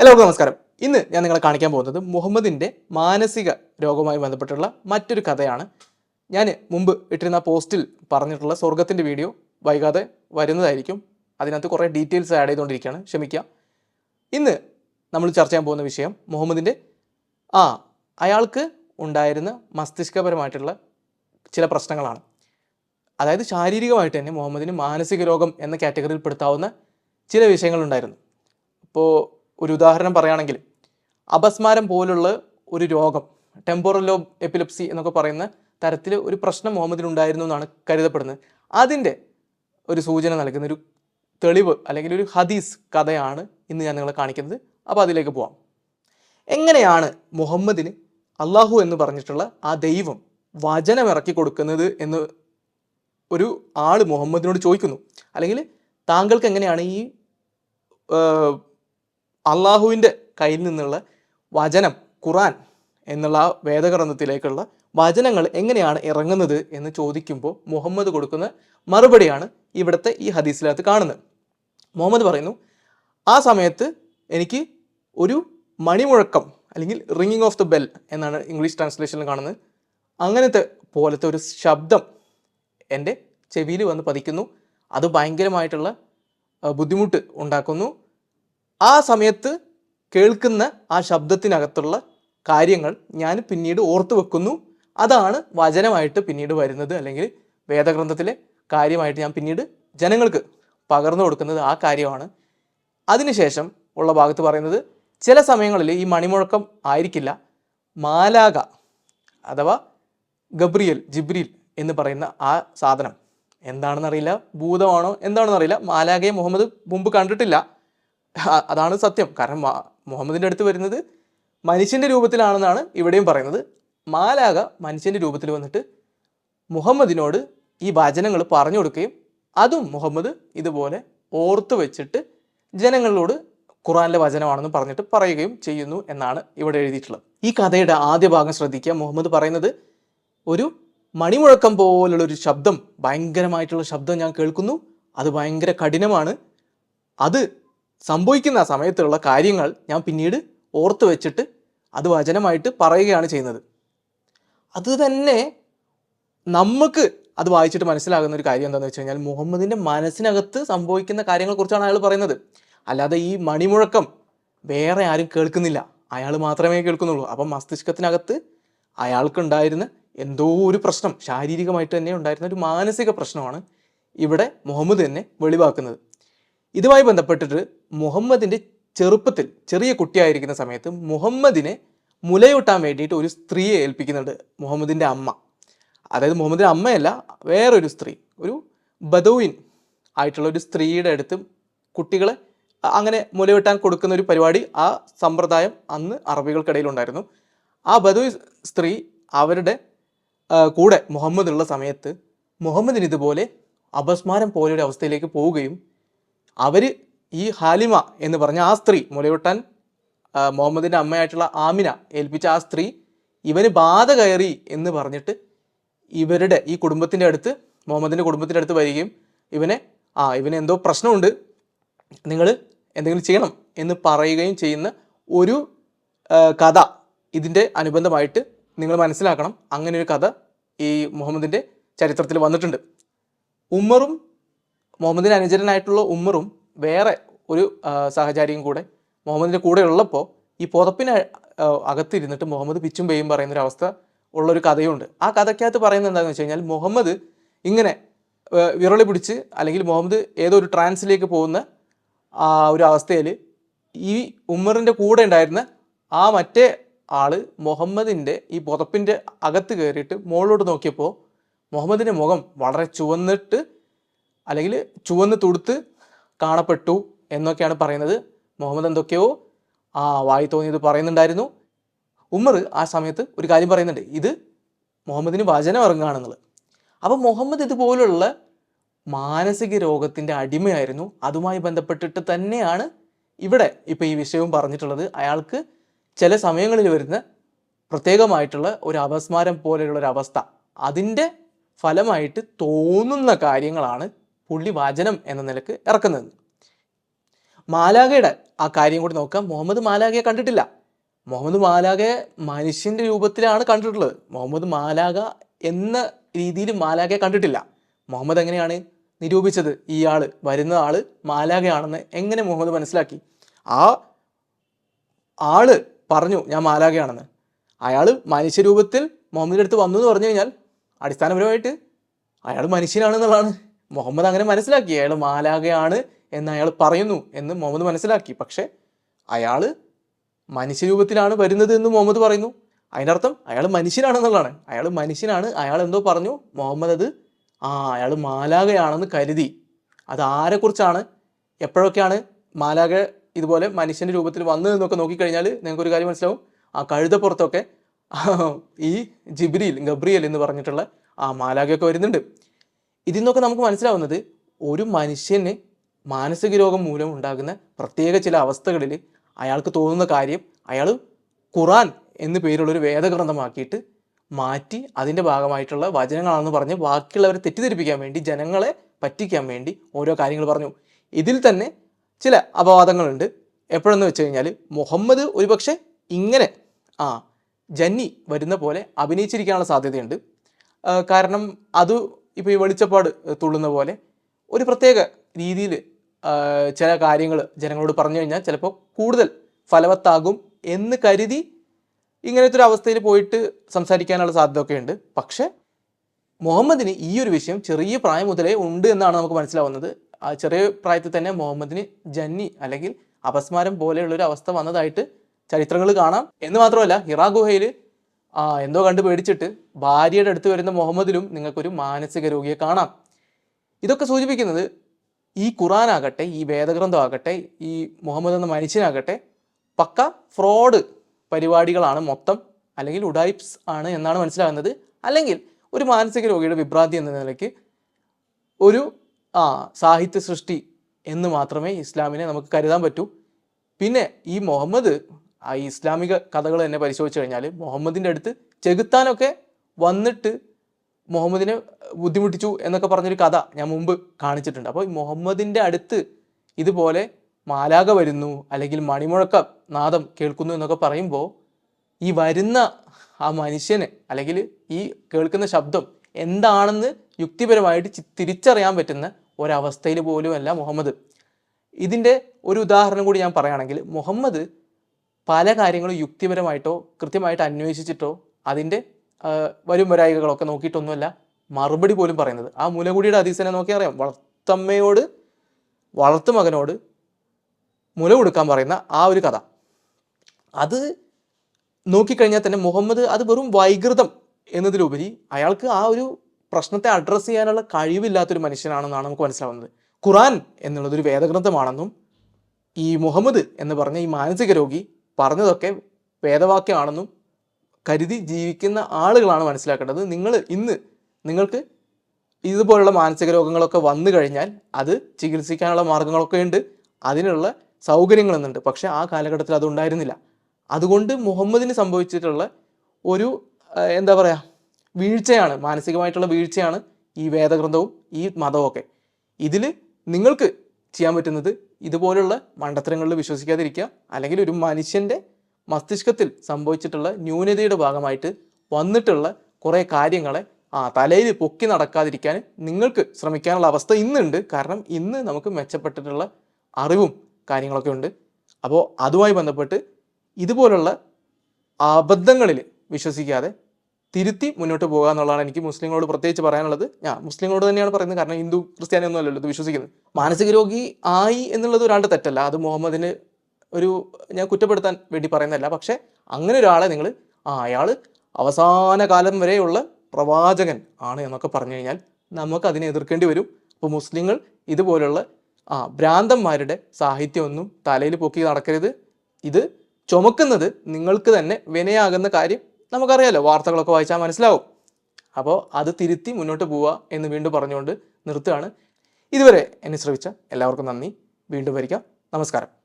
എല്ലാവർക്കും നമസ്കാരം. ഇന്ന് ഞാൻ നിങ്ങളെ കാണിക്കാൻ പോകുന്നത് മുഹമ്മദിന്റെ മാനസിക രോഗവുമായി ബന്ധപ്പെട്ടുള്ള മറ്റൊരു കഥയാണ്. ഞാൻ മുമ്പ് ഇട്ടിരുന്ന പോസ്റ്റിൽ പറഞ്ഞിട്ടുള്ള സ്വർഗത്തിന്റെ വീഡിയോ വൈകാതെ വരുന്നതായിരിക്കും. അതിനകത്ത് കുറേ ഡീറ്റെയിൽസ് ആഡ് ചെയ്തുകൊണ്ടിരിക്കുകയാണ്. ക്ഷമിക്കുക. ഇന്ന് നമ്മൾ ചർച്ച ചെയ്യാൻ പോകുന്ന വിഷയം മുഹമ്മദിന്റെ ആ അയാൾക്ക് ഉണ്ടായിരുന്ന മസ്തിഷ്കപരമായിട്ടുള്ള ചില പ്രശ്നങ്ങളാണ്. അതായത് ശാരീരികമായിട്ട് തന്നെ മുഹമ്മദിന് മാനസിക രോഗം എന്ന കാറ്റഗറിയിൽ പെടുത്താവുന്ന ചില വിഷയങ്ങളുണ്ടായിരുന്നു. ഇപ്പോൾ ഒരു ഉദാഹരണം പറയുകയാണെങ്കിൽ അപസ്മാരം പോലുള്ള ഒരു രോഗം ടെമ്പോറൽ ലോബ് എപ്പിലപ്സി എന്നൊക്കെ പറയുന്ന തരത്തിൽ ഒരു പ്രശ്നം മുഹമ്മദിന് ഉണ്ടായിരുന്നു എന്നാണ് കരുതപ്പെടുന്നത്. അതിന്റെ ഒരു സൂചന നൽകുന്ന ഒരു തെളിവ് അല്ലെങ്കിൽ ഒരു ഹദീസ് കഥയാണ് ഇന്ന് ഞാൻ നിങ്ങളെ കാണിക്കുന്നത്. അപ്പോൾ അതിലേക്ക് പോവാം. എങ്ങനെയാണ് മുഹമ്മദിന് അള്ളാഹു എന്ന് പറഞ്ഞിട്ടുള്ള ആ ദൈവം വചനം ഇറക്കി കൊടുക്കുന്നത് എന്ന് ഒരു ആൾ മുഹമ്മദിനോട് ചോദിക്കുന്നു? അല്ലെങ്കിൽ താങ്കൾക്ക് എങ്ങനെയാണ് ഈ അള്ളാഹുവിന്റെ കയ്യിൽ നിന്നുള്ള വചനം ഖുറാൻ എന്നുള്ള ആ വേദഗ്രന്ഥത്തിലേക്കുള്ള വചനങ്ങൾ എങ്ങനെയാണ് ഇറങ്ങുന്നത് എന്ന് ചോദിക്കുമ്പോൾ മുഹമ്മദ് കൊടുക്കുന്ന മറുപടിയാണ് ഇവിടുത്തെ ഈ ഹദീസിലകത്ത് കാണുന്നത്. മുഹമ്മദ് പറയുന്നു ആ സമയത്ത് എനിക്ക് ഒരു മണിമുഴക്കം അല്ലെങ്കിൽ റിങ്ങിങ് ഓഫ് ദ ബെൽ എന്നാണ് ഇംഗ്ലീഷ് ട്രാൻസ്ലേഷനിൽ കാണുന്നത്. അങ്ങനത്തെ പോലത്തെ ഒരു ശബ്ദം എന്റെ ചെവിയിൽ വന്ന് പതിക്കുന്നു. അത് ഭയങ്കരമായിട്ടുള്ള ബുദ്ധിമുട്ട് ഉണ്ടാക്കുന്നു. ആ സമയത്ത് കേൾക്കുന്ന ആ ശബ്ദത്തിനകത്തുള്ള കാര്യങ്ങൾ ഞാൻ പിന്നീട് ഓർത്തു വെക്കുന്നു. അതാണ് വചനമായിട്ട് പിന്നീട് വരുന്നത്. അല്ലെങ്കിൽ വേദഗ്രന്ഥത്തിലെ കാര്യമായിട്ട് ഞാൻ പിന്നീട് ജനങ്ങൾക്ക് പകർന്നു കൊടുക്കുന്നത് ആ കാര്യമാണ്. അതിനുശേഷം ഉള്ള ഭാഗത്ത് പറയുന്നത് ചില സമയങ്ങളിൽ ഈ മണിമുഴക്കം ആയിരിക്കില്ല. മാലാക അഥവാ ഗബ്രിയൽ ജിബ്രിൽ എന്ന് പറയുന്ന ആ സാധനം. എന്താണെന്നറിയില്ല. ഭൂതമാണോ? എന്താണെന്നറിയില്ല. മാലാകയെ മുഹമ്മദ് മുമ്പ് കണ്ടിട്ടില്ല. അതാണ് സത്യം. കാരണം മുഹമ്മദിന്റെ അടുത്ത് വരുന്നത് മനുഷ്യന്റെ രൂപത്തിലാണെന്നാണ് ഇവിടെയും പറയുന്നത്. മാലാക മനുഷ്യന്റെ രൂപത്തിൽ വന്നിട്ട് മുഹമ്മദിനോട് ഈ വചനങ്ങൾ പറഞ്ഞു കൊടുക്കുകയും അതും മുഹമ്മദ് ഇതുപോലെ ഓർത്തു വെച്ചിട്ട് ജനങ്ങളോട് ഖുറാനിലെ വചനമാണെന്ന് പറഞ്ഞിട്ട് പറയുകയും ചെയ്യുന്നു എന്നാണ് ഇവിടെ എഴുതിയിട്ടുള്ളത്. ഈ കഥയുടെ ആദ്യ ഭാഗം ശ്രദ്ധിക്കുക. മുഹമ്മദ് പറയുന്നത് ഒരു മണിമുഴക്കം പോലുള്ള ഒരു ശബ്ദം ഭയങ്കരമായിട്ടുള്ള ശബ്ദം ഞാൻ കേൾക്കുന്നു. അത് ഭയങ്കര കഠിനമാണ്. അത് സംഭവിക്കുന്ന സമയത്തുള്ള കാര്യങ്ങൾ ഞാൻ പിന്നീട് ഓർത്ത് വെച്ചിട്ട് അത് വചനമായിട്ട് പറയുകയാണ് ചെയ്യുന്നത്. അത് തന്നെ നമുക്ക് അത് വായിച്ചിട്ട് മനസ്സിലാകുന്ന ഒരു കാര്യം എന്താണെന്ന് വെച്ച് കഴിഞ്ഞാൽ മുഹമ്മദിന്റെ മനസ്സിനകത്ത് സംഭവിക്കുന്ന കാര്യങ്ങളെക്കുറിച്ചാണ് അയാൾ പറയുന്നത്. അല്ലാതെ ഈ മണിമുഴക്കം വേറെ ആരും കേൾക്കുന്നില്ല. അയാൾ മാത്രമേ കേൾക്കുന്നുള്ളൂ. അപ്പം മസ്തിഷ്കത്തിനകത്ത് അയാൾക്കുണ്ടായിരുന്ന എന്തോ ഒരു പ്രശ്നം ശാരീരികമായിട്ട് തന്നെ ഉണ്ടായിരുന്ന ഒരു മാനസിക പ്രശ്നമാണ് ഇവിടെ മുഹമ്മദ് തന്നെ വെളിവാക്കുന്നത്. ഇതുമായി ബന്ധപ്പെട്ടിട്ട് മുഹമ്മദിന്റെ ചെറുപ്പത്തിൽ ചെറിയ കുട്ടിയായിരിക്കുന്ന സമയത്ത് മുഹമ്മദിനെ മുലയൂട്ടാൻ വേണ്ടിയിട്ട് ഒരു സ്ത്രീയെ ഏൽപ്പിക്കുന്നുണ്ട് മുഹമ്മദിന്റെ അമ്മ. അതായത് മുഹമ്മദിന്റെ അമ്മയല്ല വേറൊരു സ്ത്രീ ഒരു ബദൌയിൻ ആയിട്ടുള്ള ഒരു സ്ത്രീയുടെ അടുത്ത് കുട്ടികളെ അങ്ങനെ മുലയൂട്ടാൻ കൊടുക്കുന്ന ഒരു പരിപാടി ആ സമ്പ്രദായം അന്ന് അറബികൾക്കിടയിൽ ഉണ്ടായിരുന്നു ആ ബദൗയ് സ്ത്രീ അവരുടെ കൂടെ മുഹമ്മദ് ഉള്ള സമയത്ത് മുഹമ്മദിന് ഇതുപോലെ അപസ്മാരം പോലെയൊരു അവസ്ഥയിലേക്ക് പോവുകയും അവർ ഈ ഹാലിമ എന്ന് പറഞ്ഞ ആ സ്ത്രീ മുലയൂട്ടാൻ മുഹമ്മദിന്റെ അമ്മയായിട്ടുള്ള ആമിന ഏൽപ്പിച്ച ആ സ്ത്രീ ഇവന് ബാധ കയറി എന്ന് പറഞ്ഞിട്ട് ഇവരുടെ ഈ കുടുംബത്തിന്റെ അടുത്ത് മുഹമ്മദിന്റെ കുടുംബത്തിന്റെ അടുത്ത് വരികയും ഇവനെ ആ ഇവന് എന്തോ പ്രശ്നമുണ്ട് നിങ്ങൾ എന്തെങ്കിലും ചെയ്യണം എന്ന് പറയുകയും ചെയ്യുന്ന ഒരു കഥ ഇതിന്റെ അനുബന്ധമായിട്ട് നിങ്ങൾ മനസ്സിലാക്കണം. അങ്ങനെ ഒരു കഥ ഈ മുഹമ്മദിന്റെ ചരിത്രത്തിൽ വന്നിട്ടുണ്ട്. ഉമ്മറും മുഹമ്മദിന്റെ അനുചരനായിട്ടുള്ള ഉമ്മറും വേറെ ഒരു സഹചാരിയും കൂടെ മുഹമ്മദിന്റെ കൂടെ ഉള്ളപ്പോൾ ഈ പുതപ്പിന് അകത്തിരുന്നിട്ട് മുഹമ്മദ് പിച്ചും പെയ്യും പറയുന്ന ഒരു അവസ്ഥ ഉള്ളൊരു കഥയുണ്ട്. ആ കഥയ്ക്കകത്ത് പറയുന്നത് എന്താണെന്ന് വെച്ച് കഴിഞ്ഞാൽ മുഹമ്മദ് ഇങ്ങനെ വിരളി പിടിച്ച് അല്ലെങ്കിൽ മുഹമ്മദ് ഏതോ ഒരു ട്രാൻസിലേക്ക് പോകുന്ന ആ ഒരു അവസ്ഥയിൽ ഈ ഉമ്മറിന്റെ കൂടെ ഉണ്ടായിരുന്ന ആ മറ്റേ ആൾ മുഹമ്മദിന്റെ ഈ പുതപ്പിന്റെ അകത്ത് കയറിയിട്ട് മുകളിലോട്ട് നോക്കിയപ്പോൾ മുഹമ്മദിന്റെ മുഖം വളരെ ചുവന്നിട്ട് അല്ലെങ്കിൽ ചുവന്ന് തുടുത്ത് കാണപ്പെട്ടു എന്നൊക്കെയാണ് പറയുന്നത്. മുഹമ്മദ് എന്തൊക്കെയോ ആ വായി തോന്നിയത് പറയുന്നുണ്ടായിരുന്നു. ഉമ്മർ ആ സമയത്ത് ഒരു കാര്യം പറയുന്നുണ്ട്. ഇത് മുഹമ്മദിന് വചനം ഇറങ്ങുകയാണെന്നുള്ളത് അപ്പോൾ മുഹമ്മദ് ഇതുപോലുള്ള മാനസിക രോഗത്തിന്റെ അടിമയായിരുന്നു. അതുമായി ബന്ധപ്പെട്ടിട്ട് തന്നെയാണ് ഇവിടെ ഇപ്പോൾ ഈ വിഷയവും പറഞ്ഞിട്ടുള്ളത്. അയാൾക്ക് ചില സമയങ്ങളിൽ വരുന്ന പ്രത്യേകമായിട്ടുള്ള ഒരു അപസ്മാരം പോലെയുള്ള ഒരു അവസ്ഥ. അതിന്റെ ഫലമായിട്ട് തോന്നുന്ന കാര്യങ്ങളാണ് പുള്ളി വാചനം എന്ന നിലയ്ക്ക് ഇറക്കുന്നത്. മാലാഖയുടെ ആ കാര്യം കൂടി നോക്കാം. മുഹമ്മദ് മാലാഖയെ കണ്ടിട്ടില്ല. മുഹമ്മദ് മാലാഖയെ മനുഷ്യന്റെ രൂപത്തിലാണ് കണ്ടിട്ടുള്ളത്. മുഹമ്മദ് മാലാഖ എന്ന രീതിയിൽ മാലാഖയെ കണ്ടിട്ടില്ല. മുഹമ്മദ് എങ്ങനെയാണ് നിരൂപിച്ചത്? ഈ ആൾ വരുന്ന ആൾ മാലാഖയാണെന്ന് എങ്ങനെ മുഹമ്മദ് മനസ്സിലാക്കി? ആ ആൾ പറഞ്ഞു ഞാൻ മാലാഖയാണെന്ന്. അയാൾ മനുഷ്യരൂപത്തിൽ മുഹമ്മദിന്റെ അടുത്ത് വന്നു എന്ന് പറഞ്ഞു കഴിഞ്ഞാൽ അടിസ്ഥാനപരമായിട്ട് അയാൾ മനുഷ്യനാണെന്നുള്ളതാണ്. മുഹമ്മദ് അങ്ങനെ മനസ്സിലാക്കി. അയാൾ മാലാകയാണ് എന്ന് അയാൾ പറയുന്നു എന്ന് മുഹമ്മദ് മനസ്സിലാക്കി. പക്ഷേ അയാൾ മനുഷ്യരൂപത്തിലാണ് വരുന്നത് എന്ന് മുഹമ്മദ് പറയുന്നു. അതിന്റെ അർത്ഥം അയാൾ മനുഷ്യനാണെന്നുള്ളതാണ്. അയാൾ മനുഷ്യനാണ്. അയാൾ എന്തോ പറഞ്ഞു? മുഹമ്മദ് അത് ആ അയാൾ മാലാകയാണെന്ന് കരുതി. അത് ആരെക്കുറിച്ചാണ്? എപ്പോഴൊക്കെയാണ് മാലാക ഇതുപോലെ മനുഷ്യന്റെ രൂപത്തിൽ വന്നു എന്നൊക്കെ നോക്കിക്കഴിഞ്ഞാൽ നിങ്ങൾക്ക് ഒരു കാര്യം മനസ്സിലാവും. ആ കഴുതപ്പുറത്തൊക്കെ ഈ ജിബ്രിയിൽ ഗബ്രിയൽ എന്ന് പറഞ്ഞിട്ടുള്ള ആ മാലാകയൊക്കെ വരുന്നുണ്ട്. ഇതിൽ നിന്നൊക്കെ നമുക്ക് മനസ്സിലാവുന്നത് ഒരു മനുഷ്യന് മാനസിക രോഗം മൂലം ഉണ്ടാകുന്ന പ്രത്യേക ചില അവസ്ഥകളിൽ അയാൾക്ക് തോന്നുന്ന കാര്യം അയാൾ ഖുറാൻ എന്ന് പേരുള്ളൊരു വേദഗ്രന്ഥമാക്കിയിട്ട് മാറ്റി അതിന്റെ ഭാഗമായിട്ടുള്ള വചനങ്ങളാണെന്ന് പറഞ്ഞ് ബാക്കിയുള്ളവരെ തെറ്റിദ്ധരിപ്പിക്കാൻ വേണ്ടി ജനങ്ങളെ പറ്റിക്കാൻ വേണ്ടി ഓരോ കാര്യങ്ങൾ പറഞ്ഞു. ഇതിൽ തന്നെ ചില അപവാദങ്ങളുണ്ട്. എപ്പോഴെന്ന് വെച്ച് കഴിഞ്ഞാൽ മുഹമ്മദ് ഒരുപക്ഷെ ഇങ്ങനെ ആ ജന്നി വരുന്ന പോലെ അഭിനയിച്ചിരിക്കാനുള്ള സാധ്യതയുണ്ട്. കാരണം അത് ഇപ്പോൾ ഈ വെളിച്ചപ്പാട് തുള്ളുന്ന പോലെ ഒരു പ്രത്യേക രീതിയിൽ ചില കാര്യങ്ങൾ ജനങ്ങളോട് പറഞ്ഞു കഴിഞ്ഞാൽ ചിലപ്പോൾ കൂടുതൽ ഫലവത്താകും എന്ന് കരുതി ഇങ്ങനത്തെ ഒരു അവസ്ഥയിൽ പോയിട്ട് സംസാരിക്കാനുള്ള സാധ്യതയൊക്കെ ഉണ്ട്. പക്ഷേ മുഹമ്മദിന് ഈ ഒരു വിഷയം ചെറിയ പ്രായം മുതലേ ഉണ്ട് എന്നാണ് നമുക്ക് മനസ്സിലാവുന്നത്. ആ ചെറിയ പ്രായത്തിൽ തന്നെ മുഹമ്മദിന് ജന്നി അല്ലെങ്കിൽ അപസ്മാരം പോലെയുള്ളൊരു അവസ്ഥ വന്നതായിട്ട് ചരിത്രങ്ങൾ കാണാം. എന്ന് മാത്രമല്ല ഹിറാ ഗുഹയിൽ ആ എന്തോ കണ്ട് പേടിച്ചിട്ട് ഭാര്യയുടെ അടുത്ത് വരുന്ന മുഹമ്മദിലും നിങ്ങൾക്കൊരു മാനസിക രോഗിയെ കാണാം. ഇതൊക്കെ സൂചിപ്പിക്കുന്നത് ഈ ഖുറാനാകട്ടെ ഈ വേദഗ്രന്ഥമാകട്ടെ ഈ മുഹമ്മദ് എന്ന മനുഷ്യനാകട്ടെ പക്ക ഫ്രോഡ് പരിപാടികളാണ് മൊത്തം അല്ലെങ്കിൽ ഉഡായിപ്സ് ആണ് എന്നാണ് മനസ്സിലാകുന്നത്. അല്ലെങ്കിൽ ഒരു മാനസിക രോഗിയുടെ വിഭ്രാന്തി എന്ന നിലയ്ക്ക് ഒരു ആ സാഹിത്യ സൃഷ്ടി എന്ന് മാത്രമേ ഇസ്ലാമിനെ നമുക്ക് കരുതാൻ പറ്റൂ. പിന്നെ ഈ മുഹമ്മദ് ആ ഇസ്ലാമിക കഥകൾ തന്നെ പരിശോധിച്ച് കഴിഞ്ഞാൽ മുഹമ്മദിന്റെ അടുത്ത് ചെകുത്താനൊക്കെ വന്നിട്ട് മുഹമ്മദിനെ ബുദ്ധിമുട്ടിച്ചു എന്നൊക്കെ പറഞ്ഞൊരു കഥ ഞാൻ മുമ്പ് കാണിച്ചിട്ടുണ്ട്. അപ്പോൾ ഈ മുഹമ്മദിന്റെ അടുത്ത് ഇതുപോലെ മാലാക വരുന്നു അല്ലെങ്കിൽ മണിമുഴക്ക നാദം കേൾക്കുന്നു എന്നൊക്കെ പറയുമ്പോൾ ഈ വരുന്ന ആ മനുഷ്യന് അല്ലെങ്കിൽ ഈ കേൾക്കുന്ന ശബ്ദം എന്താണെന്ന് യുക്തിപരമായിട്ട് തിരിച്ചറിയാൻ പറ്റുന്ന ഒരവസ്ഥയിൽ പോലുമല്ല മുഹമ്മദ്. ഇതിന്റെ ഒരു ഉദാഹരണം കൂടി ഞാൻ പറയുകയാണെങ്കിൽ മുഹമ്മദ് പല കാര്യങ്ങളും യുക്തിപരമായിട്ടോ കൃത്യമായിട്ട് അന്വേഷിച്ചിട്ടോ അതിന്റെ വരും വരായികളൊക്കെ നോക്കിയിട്ടൊന്നുമല്ല മറുപടി പോലും പറയുന്നത്. ആ മുലകുടിയുടെ അതീസനെ നോക്കി അറിയാം വളർത്തമ്മയോട് വളർത്തു മകനോട് മുല കൊടുക്കാൻ പറയുന്ന ആ ഒരു കഥ. അത് നോക്കിക്കഴിഞ്ഞാൽ തന്നെ മുഹമ്മദ് അത് വെറും വൈകൃതം എന്നതിലുപരി അയാൾക്ക് ആ ഒരു പ്രശ്നത്തെ അഡ്രസ്സ് ചെയ്യാനുള്ള കഴിവില്ലാത്തൊരു മനുഷ്യനാണെന്നാണ് നമുക്ക് മനസ്സിലാവുന്നത്. ഖുറാൻ എന്നുള്ളതൊരു വേദഗ്രന്ഥമാണെന്നും ഈ മുഹമ്മദ് എന്ന് പറഞ്ഞ ഈ മാനസിക രോഗി പറഞ്ഞതൊക്കെ വേദവാക്യമാണെന്നും കരുതി ജീവിക്കുന്ന ആളുകളാണ് മനസ്സിലാക്കേണ്ടത്. നിങ്ങൾ ഇന്ന് നിങ്ങൾക്ക് ഇതുപോലുള്ള മാനസിക രോഗങ്ങളൊക്കെ വന്നു കഴിഞ്ഞാൽ അത് ചികിത്സിക്കാനുള്ള മാർഗങ്ങളൊക്കെ ഉണ്ട്. അതിനുള്ള സൗകര്യങ്ങളെന്നുണ്ട്. പക്ഷെ ആ കാലഘട്ടത്തിൽ അതുണ്ടായിരുന്നില്ല അതുകൊണ്ട് മുഹമ്മദിന് സംഭവിച്ചിട്ടുള്ള ഒരു എന്താ പറയുക വീഴ്ചയാണ് മാനസികമായിട്ടുള്ള വീഴ്ചയാണ് ഈ വേദഗ്രന്ഥവും ഈ മതവും ഒക്കെ ഇതിൽ നിങ്ങൾക്ക് ചെയ്യാൻ പറ്റുന്നത് ഇതുപോലുള്ള മണ്ടത്തരങ്ങളിൽ വിശ്വസിക്കാതിരിക്കുക. അല്ലെങ്കിൽ ഒരു മനുഷ്യന്റെ മസ്തിഷ്കത്തിൽ സംഭവിച്ചിട്ടുള്ള ന്യൂനതയുടെ ഭാഗമായിട്ട് വന്നിട്ടുള്ള കുറേ കാര്യങ്ങളെ ആ തലയിൽ പൊക്കി നടക്കാതിരിക്കാൻ നിങ്ങൾക്ക് ശ്രമിക്കാനുള്ള അവസ്ഥ ഇന്നുണ്ട്. കാരണം ഇന്ന് നമുക്ക് മെച്ചപ്പെട്ടിട്ടുള്ള അറിവും കാര്യങ്ങളൊക്കെ ഉണ്ട്. അപ്പോൾ അതുമായി ബന്ധപ്പെട്ട് ഇതുപോലുള്ള അബദ്ധങ്ങളിൽ വിശ്വസിക്കാതെ തിരുത്തി മുന്നോട്ട് പോകുക എന്നുള്ളതാണ് എനിക്ക് മുസ്ലിങ്ങളോട് പ്രത്യേകിച്ച് പറയാനുള്ളത്. ഞാൻ മുസ്ലിങ്ങളോട് തന്നെയാണ് പറയുന്നത്. കാരണം ഹിന്ദു ക്രിസ്ത്യാനി ഒന്നും അല്ലല്ലോ ഇത് വിശ്വസിക്കുന്നത്. മാനസിക രോഗി ആയി എന്നുള്ളത് ഒരാളുടെ തെറ്റല്ല. അത് മുഹമ്മദിന് ഒരു ഞാൻ കുറ്റപ്പെടുത്താൻ വേണ്ടി പറയുന്നതല്ല. പക്ഷേ അങ്ങനെ ഒരാളെ നിങ്ങൾ ആ അയാൾ അവസാന കാലം വരെയുള്ള പ്രവാചകൻ ആണ് എന്നൊക്കെ പറഞ്ഞു കഴിഞ്ഞാൽ നമുക്ക് അതിനെ എതിർക്കേണ്ടി വരും. അപ്പോൾ മുസ്ലിങ്ങൾ ഇതുപോലുള്ള ആ ഭ്രാന്തന്മാരുടെ സാഹിത്യമൊന്നും തലയിൽ പൊക്കി നടക്കരുത്. ഇത് ചുമക്കുന്നത് നിങ്ങൾക്ക് തന്നെ വിനയാകുന്ന കാര്യം നമുക്കറിയാലോ വാർത്തകളൊക്കെ വായിച്ചാൽ മനസ്സിലാവും. അപ്പോൾ അത് തിരുത്തി മുന്നോട്ട് പോവുക എന്ന് വീണ്ടും പറഞ്ഞുകൊണ്ട് നിർത്തുകയാണ്. ഇതുവരെ എന്നെ ശ്രമിച്ച എല്ലാവർക്കും നന്ദി. വീണ്ടും വരിക നമസ്കാരം.